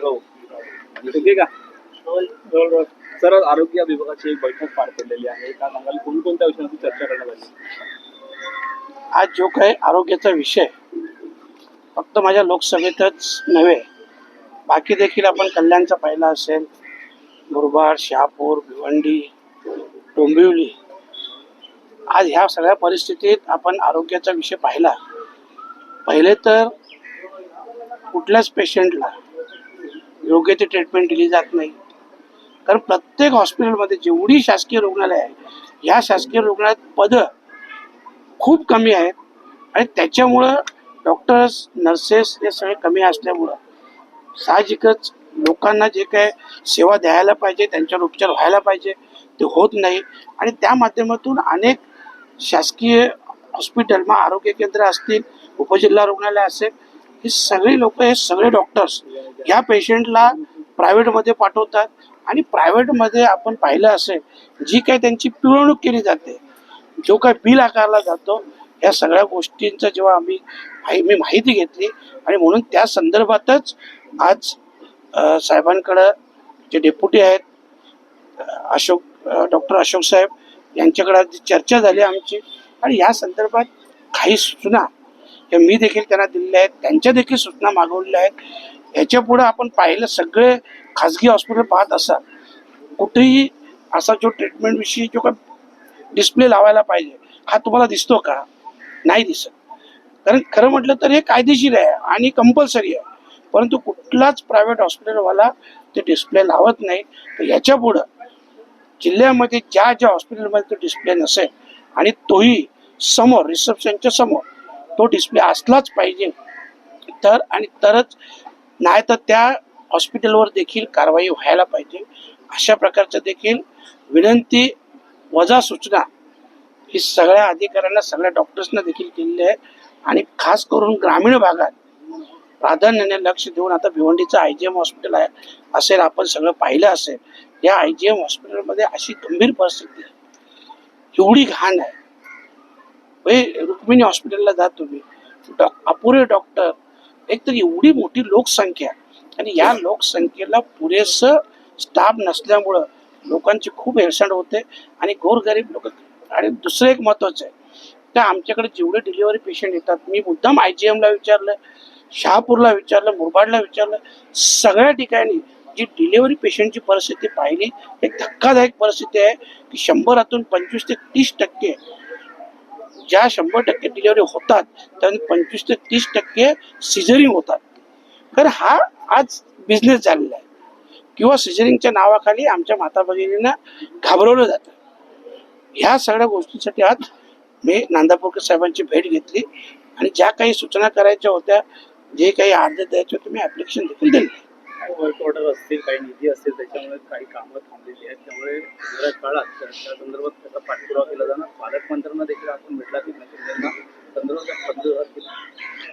भाऊ ठीक आहे सर आरोग्य विभागाची एक बैठक पार पडलेली आहे. का सांगाल कोणकोणत्या विषयांची चर्चा करण्यात आली? आज जो काही आरोग्याचा विषय फक्त माझ्या लोकसभेतच नव्हे बाकी देखील आपण कल्याणचा पाहिला असेल. मुरबाड शहापूर भिवंडी डोंबिवली. आज ह्या सगळ्या परिस्थितीत आपण आरोग्याचा विषय पाहिला. पहिले तर कुठल्याच पेशंटला योग्य ते ट्रीटमेंट दिली जात नाही. कारण प्रत्येक हॉस्पिटलमध्ये जेवढी शासकीय रुग्णालय आहे ह्या शासकीय रुग्णालयात पदं खूप कमी आहेत आणि त्याच्यामुळं डॉक्टर्स नर्सेस हे सगळे कमी असल्यामुळं साहजिकच लोकांना जे काय सेवा द्यायला पाहिजे त्यांच्यावर उपचार व्हायला पाहिजे ते होत नाही. आणि त्या माध्यमातून अनेक शासकीय हॉस्पिटल मग आरोग्य केंद्र असतील उपजिल्हा रुग्णालय असेल हे सगळी लोक हे सगळे डॉक्टर्स ह्या पेशंटला प्रायव्हेटमध्ये पाठवतात. आणि प्रायव्हेटमध्ये आपण पाहिलं असेल जी काही त्यांची पिळवणूक केली जाते जो काय बिल आकारला जातो या सगळ्या गोष्टींचं जेव्हा आम्ही मी माहिती घेतली आणि म्हणून त्या संदर्भातच आज साहेबांकडं जे डेप्युटी आहेत अशोक डॉक्टर अशोक साहेब यांच्याकडे आज चर्चा झाली आमची. आणि या संदर्भात काही सूचना या मी देखील त्यांना दिलेल्या आहेत त्यांच्या देखील सूचना मागवलेल्या आहेत. ह्याच्या पुढे आपण पाहिलं सगळे खाजगी हॉस्पिटल पाहत असाल कुठेही असा जो ट्रीटमेंटविषयी जो काय डिस्प्ले लावायला पाहिजे हा तुम्हाला दिसतो का? नाही दिसत. कारण खरं म्हटलं तर हे कायदेशीर आहे आणि कंपल्सरी आहे. परंतु कुठलाच प्रायव्हेट हॉस्पिटलवाला ते डिस्प्ले लावत नाही. तर याच्या पुढं जिल्ह्यामध्ये ज्या ज्या हॉस्पिटलमध्ये तो डिस्प्ले नसेल आणि तोही समोर रिसेप्शनच्या समोर तो डिस्प्ले असलाच पाहिजे तर आणि तरच नाही तर त्या हॉस्पिटलवर देखील कारवाई व्हायला पाहिजे. अशा प्रकारच्या देखील विनंती वजा सूचना ही सगळ्या अधिकाऱ्यांना सगळ्या डॉक्टर्सना देखील केलेली आहे. आणि खास करून ग्रामीण भागात प्राधान्याने लक्ष देऊन आता भिवंडीचं आय जी एम हॉस्पिटल आहे असेल आपण सगळं पाहिलं असेल या आय जी एम हॉस्पिटलमध्ये अशी गंभीर परिस्थिती आहे. एवढी घाण आहे. म्हणजे रुक्मिणी हॉस्पिटलला जात तुम्ही. डॉ अपुरे डॉक्टर एक तर एवढी मोठी लोकसंख्या आणि या लोकसंख्येला पुरेसं स्टाफ नसल्यामुळं लोकांची खूप हेळसांड होते आणि गोरगरीब लोक. आणि दुसरं एक महत्त्वाचं आहे त्या आमच्याकडे जेवढे डिलिव्हरी पेशंट येतात मी मुद्दाम आय जी एमला विचारलं शहापूरला विचारलं मुरबाडला विचारलं सगळ्या ठिकाणी जी डिलिव्हरी पेशंटची परिस्थिती पाहिली एक धक्कादायक परिस्थिती आहे की शंभरातून पंचवीस ते तीस टक्के ज्या शंभर टक्के डिलेवरी होतात त्यामध्ये पंचवीस ते तीस टक्के सिझरिंग होतात. तर हा आज बिझनेस झालेला आहे. किंवा सिझरिंगच्या नावाखाली आमच्या माता भगिनींना घाबरवलं जातं. ह्या सगळ्या गोष्टीसाठी आज मी नांदापूरकर साहेबांची भेट घेतली. आणि ज्या काही सूचना करायच्या होत्या जे काही अर्ज द्यायचे होते मी ॲप्लिकेशन देखील दिले. वर्क ऑर्डर असतील काही निधी असतील त्याच्यामुळे काही कामं थांबलेली आहेत. त्यामुळे येणाऱ्या काळात त्या संदर्भात त्याचा पाठपुरावा केला जाणार. पालकमंत्र्यांना देखील आपण भेटला की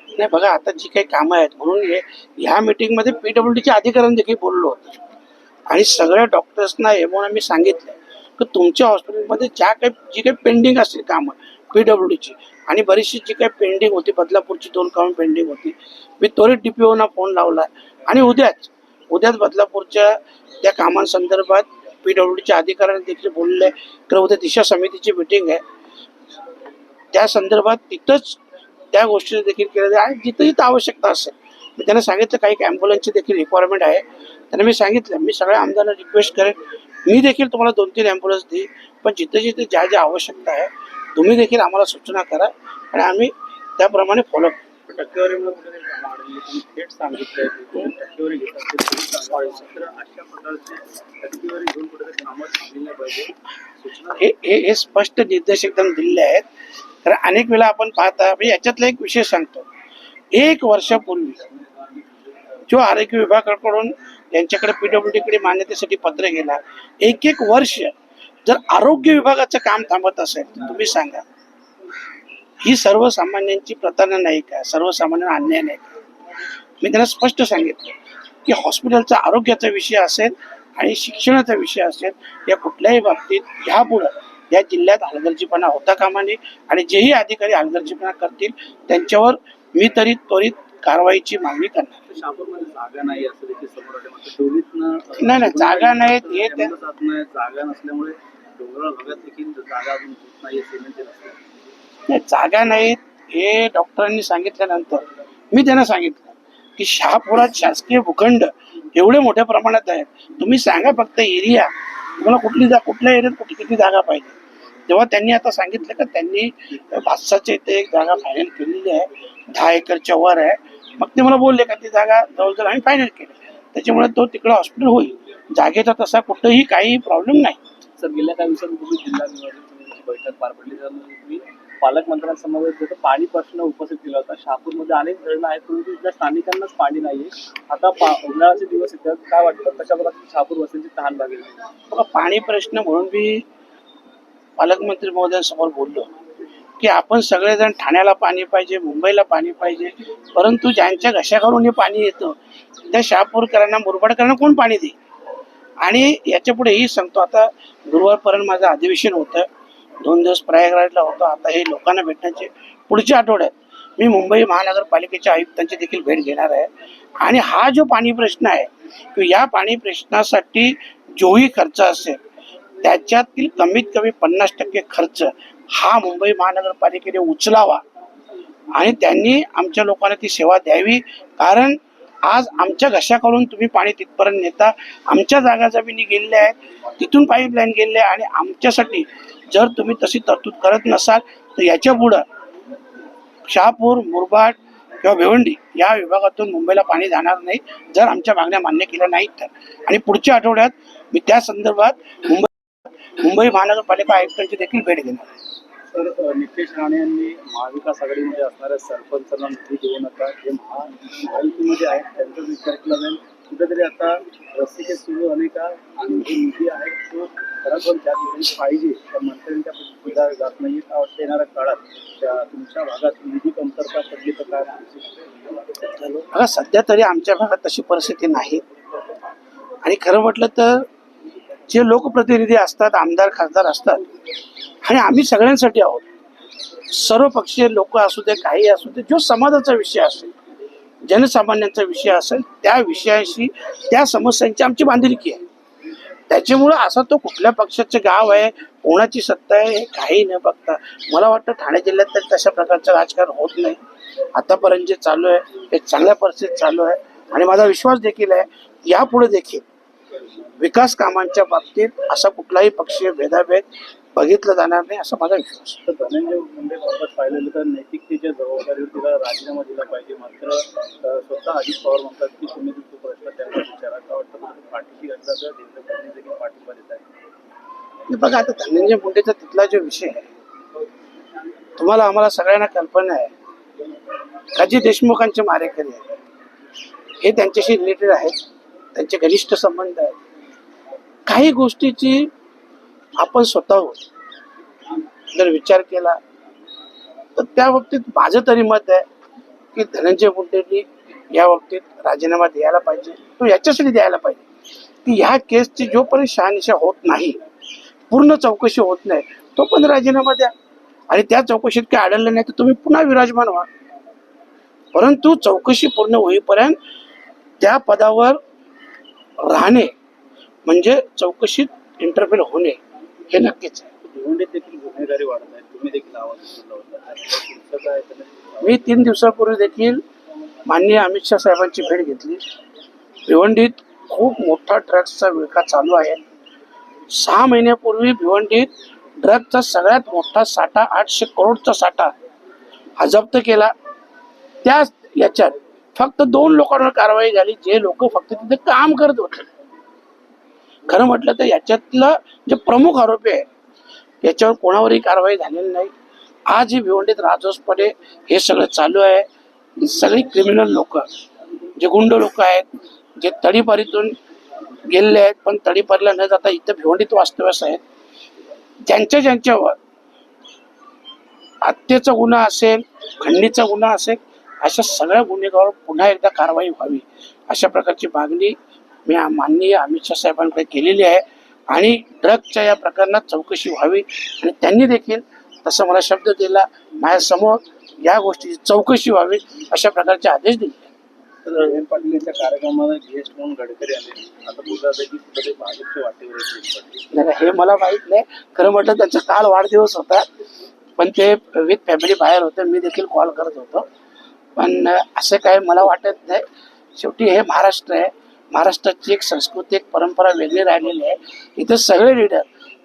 नाही बघा आता जी काही कामं आहेत म्हणून हे ह्या मीटिंगमध्ये पीडब्ल्यू डीच्या अधिकाऱ्यांनी देखील बोललो होतो. आणि सगळ्या डॉक्टर्सना हे म्हणून मी सांगितलं की तुमच्या हॉस्पिटलमध्ये ज्या काही जी काही पेंडिंग असतील कामं पीडब्ल्यू डीची आणि बरीचशी जी काही पेंडिंग होती बदलापूरची दोन कामं पेंडिंग होती मी त्वरित डी पी ओना फोन लावला. आणि उद्याच उद्याच बदलापूरच्या त्या कामांसंदर्भात पी डब्ल्यू डीच्या अधिकाऱ्यांनी देखील बोलले. तर उद्या दिशा समितीची मिटिंग आहे. त्या संदर्भात तिथंच त्या गोष्टी देखील केल्या आणि जिथं जिथं आवश्यकता असेल मी त्यांना सांगितलं काही ॲम्ब्युलन्सची देखील रिक्वायरमेंट आहे. त्यांना मी सांगितलं मी सगळ्या आमदारांना रिक्वेस्ट करेन. मी देखील तुम्हाला दोन तीन ॲम्ब्युलन्स देईन पण जिथे जिथे ज्या ज्या आवश्यकता आहे तुम्ही देखील आम्हाला सूचना करा. आणि आम्ही त्याप्रमाणे फॉलो टक्केवारीमुळे कुठेतरी थेट टक्केवारी घेत असतील तर अशा प्रकारचे टक्केवारी घेऊन कुठेतरी कामं थांबली पाहिजे हे हे हे स्पष्ट निर्देश एकदम दिलेले आहेत. कारण अनेक वेळा आपण पाहता म्हणजे याच्यातला एक विषय सांगतो. एक वर्षापूर्वी जो आरोग्य विभागाकडून यांच्याकडे पीडब्ल्यूडीकडे मान्यतेसाठी पत्र गेला एक एक वर्ष जर आरोग्य विभागाचं काम थांबत असेल तर तुम्ही सांगा. ही सर्वसामान्यांची प्रतारणा नाही का? सर्वसामान्यांना अन्याय नाही का? मी त्यांना स्पष्ट सांगितलं की हॉस्पिटलचा आरोग्याचा विषय असेल आणि शिक्षणाचा विषय असेल या कुठल्याही बाबतीत ह्यापुढं या जिल्ह्यात हलगर्जीपणा होता कामा नये आणि जेही अधिकारी हलगर्जीपणा करतील त्यांच्यावर मी तरी त्वरित कारवाईची मागणी करणार. नाही नाही, नाही, जागा नाहीत, हे जागा नसल्यामुळे डोंगराळ भागात देखील जागा अजून नाही नाही जागा नाहीत हे डॉक्टरांनी सांगितल्यानंतर मी त्यांना सांगितलं की शहापुरात शासकीय भूखंड एवढे मोठ्या प्रमाणात आहेत. तुम्ही सांगा फक्त एरिया. तुम्हाला कुठली जा कुठल्या एरियात कुठली किती जागा पाहिजे? तेव्हा त्यांनी आता सांगितलं का त्यांनी भातसाच्या इथे एक जागा फायनल केलेली आहे. दहा एकरच्या वर आहे. मग ते मला बोलले का ती जागा जवळजवळ आम्ही फायनल केली. त्याच्यामुळे तो तिकडं हॉस्पिटल होईल. जागेचा तसा कुठंही काही प्रॉब्लेम नाही. सर गेल्या काही दिवसांपूर्वी जिल्हा बैठक पार पडली. त्यामध्ये तुम्ही पालकमंत्र्यांसमवेत जो पाणी प्रश्न उपस्थित केला होता शहापूरमध्ये अनेक धरणं आहेत परंतु इथल्या स्थानिकांनाच पाणी नाहीये. आता पा उन्हाळ्याचे दिवस येतात. काय वाटतं? कशा प्रकारे शहापूर वस्तीची तहान लागेल बघा, पाणी प्रश्न म्हणून मी पालकमंत्री महोदयांसमोर बोललो की आपण सगळेजण ठाण्याला पाणी पाहिजे मुंबईला पाणी पाहिजे परंतु ज्यांच्या घशाकडून हे पाणी येतं त्या शहापूरकरांना मुरबाडकरांना कोण पाणी देईल? आणि याच्यापुढे ही सांगतो आता गुरुवारपर्यंत माझं अधिवेशन होतं. दोन दिवस प्रयागराजला होतो. आता हे लोकांना भेटण्याचे पुढच्या आठवड्यात मी मुंबई महानगरपालिकेच्या आयुक्तांची देखील भेट घेणार आहे. आणि हा जो पाणी प्रश्न आहे की या पाणी प्रश्नासाठी जोही खर्च असेल त्याच्यातील कमीत कमी पन्नास टक्के खर्च हा मुंबई महानगरपालिकेने उचलावा. आणि त्यांनी आमच्या लोकांना ती सेवा द्यावी. कारण आज आमच्या घशाकडून तुम्ही पाणी तिथपर्यंत नेता. आमच्या जागा जमिनी गेलेल्या आहेत. तिथून पाईपलाईन गेलेल्या आहे आणि आमच्यासाठी जर तुम्ही तशी तरतूद करत नसाल तर याच्या पुढं शहापूर मुरबाड किंवा भिवंडी या विभागातून मुंबईला पाणी जाणार नाही जर आमच्या मागण्या मान्य केल्या नाहीत तर. आणि पुढच्या आठवड्यात मी त्या संदर्भात मुंबई मुंबई महानगरपालिका आयुक्तांची देखील भेट घेणार आहे. तर नितेश राणे यांनी महाविकास आघाडीमध्ये असणाऱ्या सरपंचांना निधी देऊ नका. जे महायुतीमध्ये आहेत त्यांचा विचार केला जाईल. कुठेतरी आता रस्ते सुरू अनेक का आणि जो निधी आहे तो खरं पण त्या ठिकाणी पाहिजे त्या मंत्र्यांच्या पुढे जात नाही का वाटतं येणाऱ्या काळात त्या तुमच्या भागात निधी कमतरता पडली तर काय सध्या तरी आमच्या भागात तशी परिस्थिती नाही. आणि खरं म्हटलं तर जे लोकप्रतिनिधी असतात आमदार खासदार असतात आणि आम्ही सगळ्यांसाठी आहोत. सर्व पक्षीय लोक असू दे काही असू दे जो समाजाचा विषय असेल जनसामान्यांचा विषय असेल त्या विषयाशी त्या समस्यांची आमची बांधिलकी आहे. त्याच्यामुळं असा तो कुठल्या पक्षाचं गाव आहे कोणाची सत्ता आहे हे काही न बघता मला वाटतं ठाणे जिल्ह्यात तरी तशा प्रकारचं राजकारण होत नाही. आतापर्यंत जे चालू आहे ते चांगल्या परिस्थितीत चालू आहे आणि माझा विश्वास देखील आहे यापुढे देखील विकास कामांच्या बाबतीत असा कुठलाही पक्षीय भेदाभेद बघितला जाणार नाही असा माझा विश्वास. तर धनंजय मुंडे बाबत पाहिलेलं तर नैतिकतेच्या जबाबदारीवर तिला राजीनामा दिला पाहिजे. मात्र स्वतः अजित पवार म्हणतात की तुम्ही तो प्रश्न त्यांना विचारा. का वाटतं पाठीशी तर देवेंद्र फडणवीस देखील पाठिंबा देत आहे बघा आता धनंजय मुंडेचा तिथला जो विषय आहे तुम्हाला आम्हाला सगळ्यांना कल्पना आहे. का जे देशमुखांचे मारेकरी आहेत. हे त्यांच्याशी रिलेटेड आहेत. त्यांचे घनिष्ठ संबंध आहेत. काही गोष्टीची आपण स्वतःहून जर विचार केला तर त्या बाबतीत माझं तरी मत आहे की धनंजय मुंडेंनी या बाबतीत राजीनामा द्यायला पाहिजे. तो याच्यासाठी द्यायला पाहिजे. की ह्या केसची जोपर्यंत शहानिशा होत नाही पूर्ण चौकशी होत नाही तो पण राजीनामा द्या. आणि त्या चौकशीत काय आढळलं नाही तर तुम्ही पुन्हा विराजमान व्हा. परंतु चौकशी पूर्ण होईपर्यंत त्या पदावर राहणे म्हणजे चौकशीत इंटरफेअर होणे हे नक्कीच आहे. मी तीन दिवसापूर्वी देखील माननीय अमित शहा साहेबांची भेट घेतली. भिवंडीत खूप मोठा ड्रग्सचा विळखा चालू आहे. सहा महिन्यापूर्वी भिवंडीत ड्रग्सचा सगळ्यात मोठा साठा आठशे करोडचा साठा हा जप्त केला. त्या याच्यात फक्त दोन लोकांवर कारवाई झाली जे लोक फक्त तिथे काम करत होते. खरं म्हटलं तर याच्यातलं जे प्रमुख आरोपी आहे याच्यावर कोणावरही कारवाई झालेली नाही. आज ही भिवंडीत राजोसपणे हे सगळं चालू आहे. सगळी क्रिमिनल लोक जे गुंड लोक आहेत जे तडीपारीतून गेलेले आहेत पण तडीपारीला न जाता इथं भिवंडीत वास्तव्यास आहेत. ज्यांच्या ज्यांच्यावर हत्येचा गुन्हा असेल खंडणीचा गुन्हा असेल अशा सगळ्या गुन्हेगावर पुन्हा एकदा कारवाई व्हावी. अशा प्रकारची मागणी मी माननीय अमित शहा साहेबांकडे केलेली आहे. आणि ड्रगच्या या प्रकरणात चौकशी व्हावी. आणि त्यांनी देखील तसं मला शब्द दिला माझ्यासमोर या गोष्टीची चौकशी व्हावी अशा प्रकारचे आदेश दिले. तर जयंत पाटील यांच्या कार्यक्रमाला गेस्ट म्हणून गडकरी आले. आता की वाटेवर नाही, हे मला माहीत नाही. खरं म्हटलं त्यांचा काल वाढदिवस होता. पण ते विथ फॅमिली बाहेर होते. मी देखील कॉल करत होतो. पण असं काय मला वाटत नाही. शेवटी हे महाराष्ट्र आहे. महाराष्ट्राची एक संस्कृती एक परंपरा वेगळी राहिलेली आहे. इथं सगळे लीडर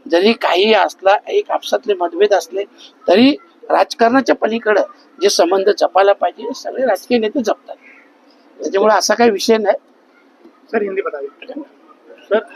जरी काही असला एक आपसातले मतभेद असले तरी राजकारणाच्या पलीकडं जे संबंध जपायला पाहिजे सगळे राजकीय नेते जपतात. त्याच्यामुळे असा काही विषय नाही. सर हिंदी बताइए सर